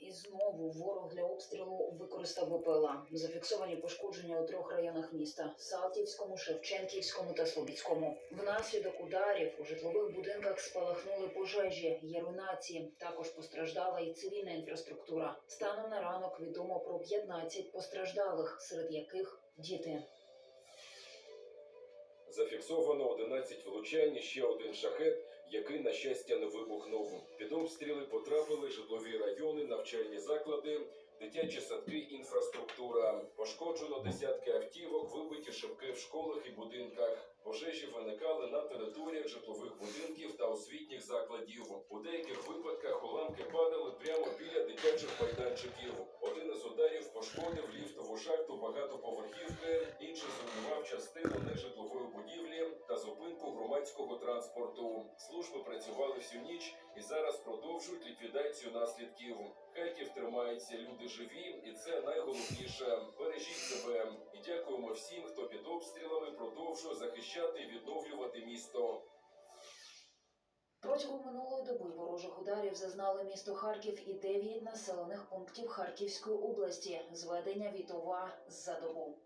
І знову ворог для обстрілу використав БПЛА. Зафіксовані пошкодження у трьох районах міста: Салтівському, Шевченківському та Слобідському. Внаслідок ударів у житлових будинках спалахнули пожежі, є руйнації. Також постраждала і цивільна інфраструктура. Станом на ранок відомо про 15 постраждалих, серед яких діти. Зафіксовано 11 влучань, ще один шахет, який, на щастя, не вибухнув. Під обстріли потрапили житлові райони, заклади, дитячі садки, інфраструктура. Пошкоджено десятки автівок, вибиті шибки в школах і будинках. Пожежі виникали на територіях житлових будинків та освітніх закладів. У деяких випадках уламки падали прямо біля дитячих майданчиків. Один із ударів пошкодив ліфтову шахту багатоповерхівки, інший зруйнував частину нежитлової будівлі та зупинку громадського транспорту. Служби працювали всю ніч і зараз продовжують ліквідацію наслідків. Харків тримається, люди живі, і це найголовніше. Бережіть себе і дякуємо всім, хто під обстрілами продовжує захищати і відновлювати місто. Протягом минулої доби ворожих ударів зазнали місто Харків і 9 населених пунктів Харківської області. Зведення Вітова за добу.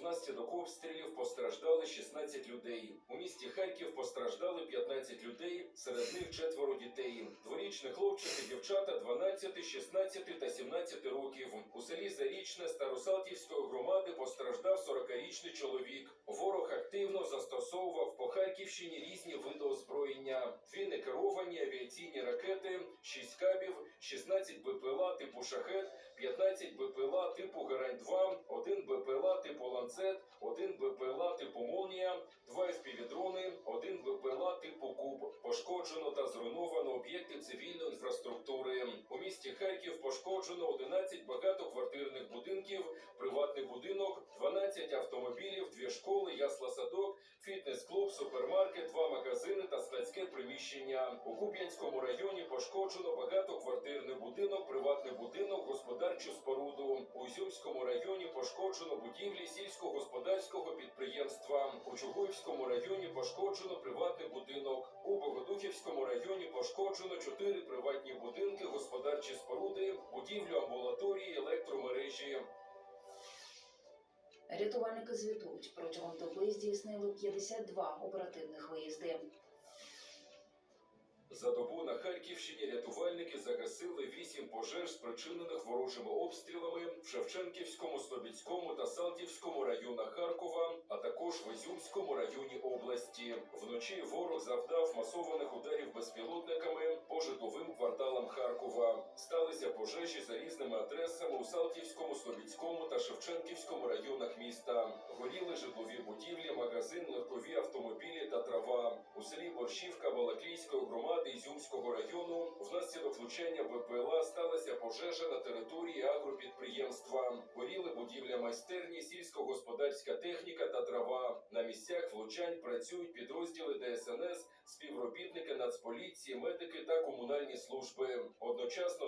Внаслідок обстрілів постраждали 16 людей. У місті Харків постраждали 15 людей, серед них четверо дітей. Дворічні хлопчики, дівчата 12, 16 та 17 років. У селі Зарічне Старосалтівської громади постраждав 40-річний чоловік. Ворог активно застосовував по Харківщині різні види озброєння. Дві некеровані авіаційні ракети, 6 кабів, 16 БПЛА типу шахет, 15 БПЛА типу Герань-2, один БПЛА типу Ланцет, один БПЛА типу Молнія, два FPV-дрони, один БПЛА типу Куб. Пошкоджено та зруйновано об'єкти цивільної інфраструктури. У місті Харків пошкоджено 11 багатоквартирних будинків, приватний будинок, 12 автомобілів, дві школи, У Куп'янському районі пошкоджено багатоквартирний будинок, приватний будинок, господарчу споруду. У Ізюмському районі пошкоджено будівлі сільськогосподарського підприємства. У Чугуївському районі пошкоджено приватний будинок. У Богодухівському районі пошкоджено чотири приватні будинки, господарчі споруди, будівлю амбулаторії, електромережі. Рятувальники звітують, протягом доби здійснили 52 оперативних виїзди. За добу на Харківщині рятувальники загасили вісім пожеж, спричинених ворожими обстрілами в Шевченківському, Слобідському та Салтівському районах Харкова, а також в Ізюмському районі області. Вночі ворог завдав масованих ударів безпілотниками по житловим кварталам Харкова. Сталися пожежі за різними адресами у Салтівському, Слобідському та Шевченківському районах міста. Горіли житлові будівлі, автомобілі. У селі Борщівка Балаклійської громади Ізюмського району внаслідок влучання БПЛА сталася пожежа на території агропідприємства. Горіли будівля майстерні, сільськогосподарська техніка та трава. На місцях влучань працюють підрозділи ДСНС, співробітники Нацполіції, медики та комунальні служби. Одночасно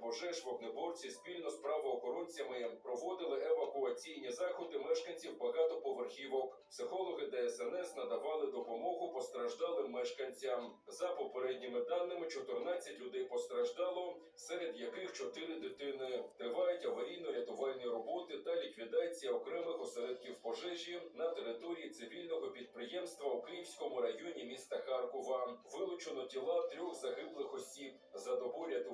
пожеж вогнеборці спільно з правоохоронцями проводили евакуаційні заходи мешканців багатоповерхівок. Психологи ДСНС надавали допомогу постраждалим мешканцям. За попередніми даними, 14 людей постраждало, серед яких 4 дитини. Тривають аварійно-рятувальні роботи та ліквідація окремих осередків пожежі на території цивільного підприємства у Київському районі міста Харкова. Вилучено тіла трьох загиблих осіб. За добу рятувальників